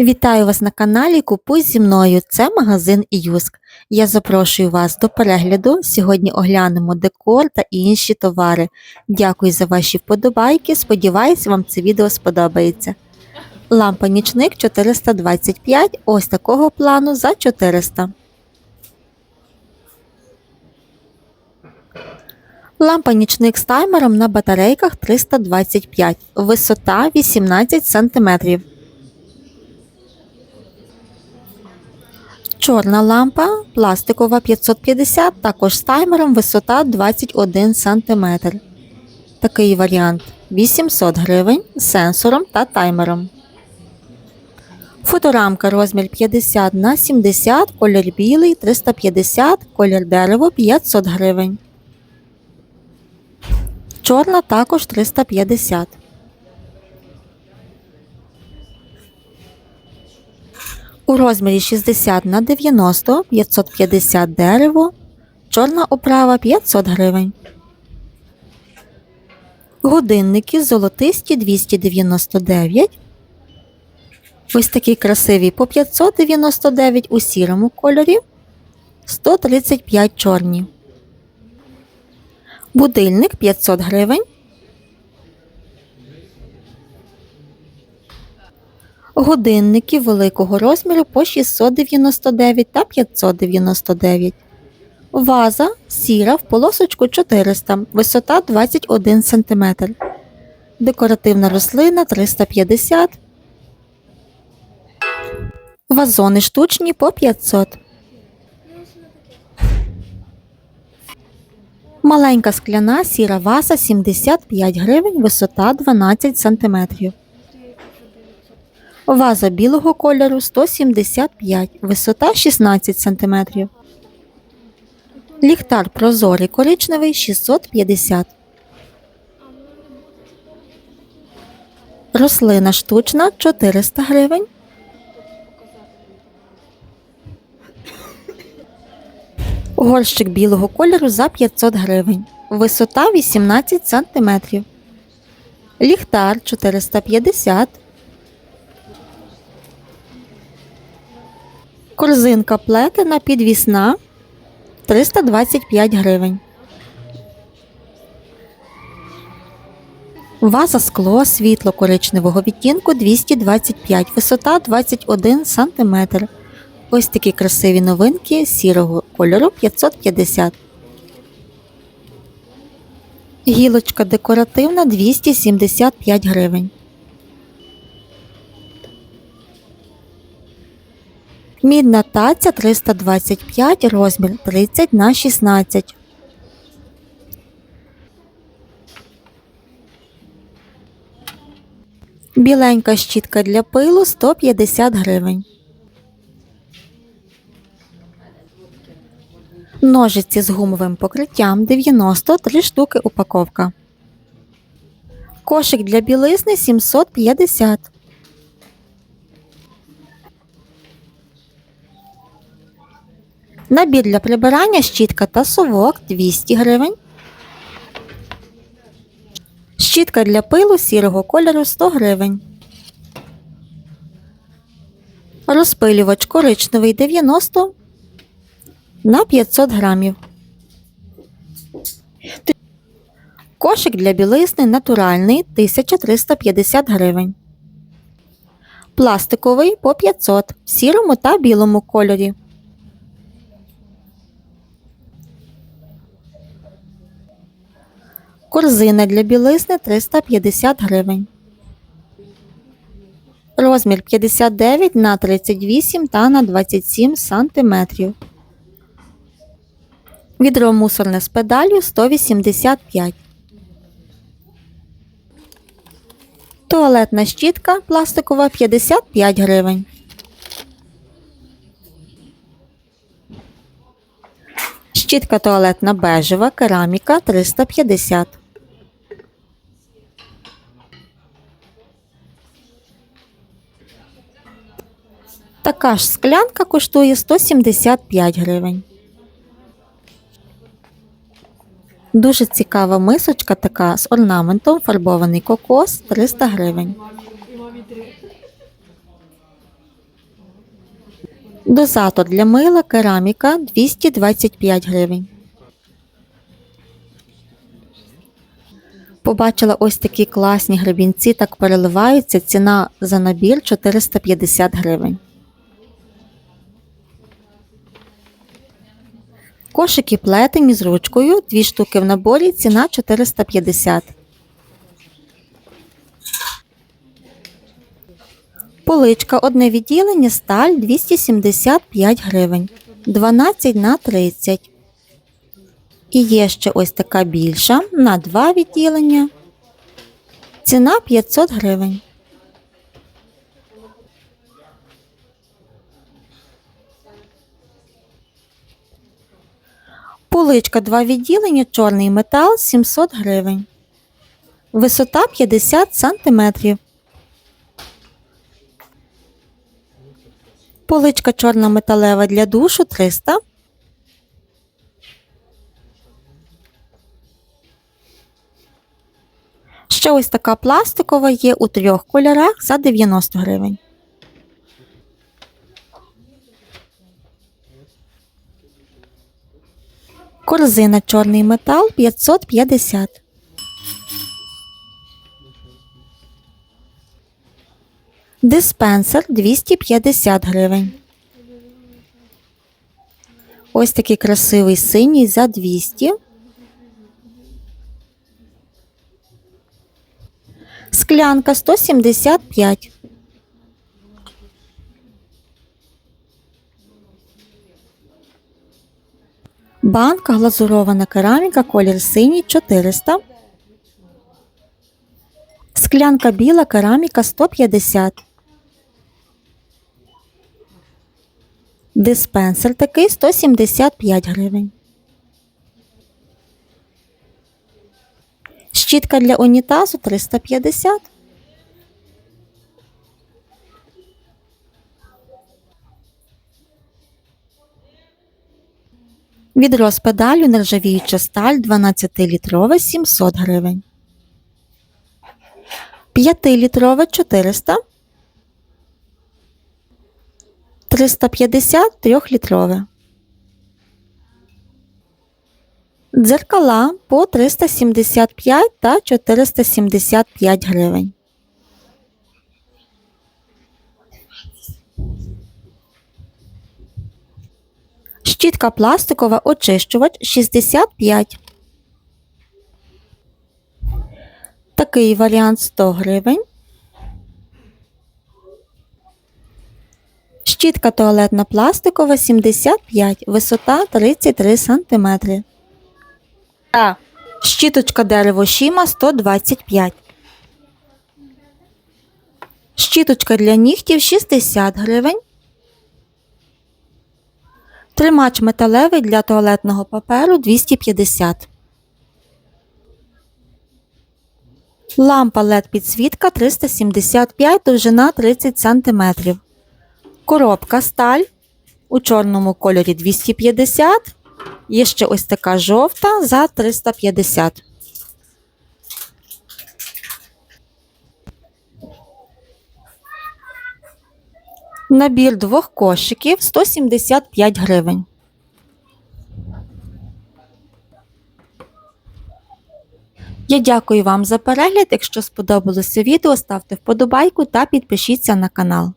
Вітаю вас на каналі Купуй зі мною. Це магазин Юск. Я запрошую вас до перегляду. Сьогодні оглянемо декор та інші товари. Дякую за ваші вподобайки. Сподіваюсь, вам це відео сподобається. Лампа нічник 425, ось такого плану за 400. Лампа нічник з таймером на батарейках 325, висота 18 см. Чорна лампа пластикова 550, також з таймером висота 21 см. Такий варіант 800 гривень з сенсором та таймером. Фоторамка розмір 50 на 70, колір білий 350, колір дерево 500 гривень. Чорна також 350. У розмірі 60 на 90 550 дерево, чорна оправа 500 гривень. Годинники золотисті 299. Ось такі красиві по 599 у сірому кольорі, 135 чорні. Будильник 500 гривень. Годинники великого розміру по 699 та 599. Ваза сіра в полосочку 400, висота 21 см. Декоративна рослина 350. Вазони штучні по 500. Маленька скляна сіра ваза 75 гривень, висота 12 см. Ваза білого кольору 175, висота 16 см. Ліхтар прозорий коричневий 650. Рослина штучна 400 гривень. Горщик білого кольору за 500 гривень. Висота 18 см. Ліхтар 450 Корзинка плетена підвісна 325 гривень. Ваза скло світло коричневого відтінку 225, висота 21 см. Ось такі красиві новинки сірого кольору 550. Гілочка декоративна 275 гривень. Мідна таця 325, розмір 30 на 16. Біленька щітка для пилу 150 гривень. Ножиці з гумовим покриттям 93 штуки упаковка. Кошик для білизни 750. Набір для прибирання щітка та совок 200 гривень. Щітка для пилу сірого кольору 100 гривень. Розпилювач коричневий 90 на 500 грамів. Кошик для білизни натуральний 1350 гривень. Пластиковий по 500 в сірому та білому кольорі. Корзина для білизни 350 гривень. Розмір 59 на 38 та на 27 сантиметрів. Відро мусорне з педалью 185. Туалетна щітка пластикова 55 гривень. Щітка туалетна бежева, кераміка 350. Така ж склянка коштує 175 гривень. Дуже цікава мисочка така з орнаментом, фарбований кокос 300 гривень. Дозатор для мила кераміка 225 гривень. Побачила ось такі класні гребінці, так переливаються. Ціна за набір 450 гривень. Кошики плетені з ручкою, дві штуки в наборі, ціна 450. Поличка одне відділення сталь 275 гривень. 12 на 30. І є ще ось така більша на два відділення. Ціна 500 гривень. Поличка два відділення, чорний метал 700 гривень. Висота 50 сантиметрів. Поличка чорна металева для душу 300. Ще ось така пластикова є у трьох кольорах за 90 гривень. Корзина чорний метал 550. Диспенсер 250 гривень. Ось такий красивий синій за 200. Склянка 175. Банка глазурована кераміка, колір синій 400. Склянка біла, кераміка 150. Диспенсер такий 175 гривень. Щітка для унітазу 350. Відро з педалю нержавіюча сталь 12-літрове 700 гривень. 5-літрове 400. 350 3-літрове. Дзеркала по 375 та 475 гривень. Щітка пластикова очищувач 65. Такий варіант 100 гривень. Щітка туалетна пластикова 75, висота 33 см. А. Щіточка дерево Шіма 125. Щіточка для нігтів 60 гривень. Тримач металевий для туалетного паперу 250. Лампа LED підсвітка 375, довжина 30 см. Коробка сталь у чорному кольорі 250. Є ще ось така жовта за 350. Набір двох кошиків 175 гривень. Я дякую вам за перегляд. Якщо сподобалося відео, ставте вподобайку та підпишіться на канал.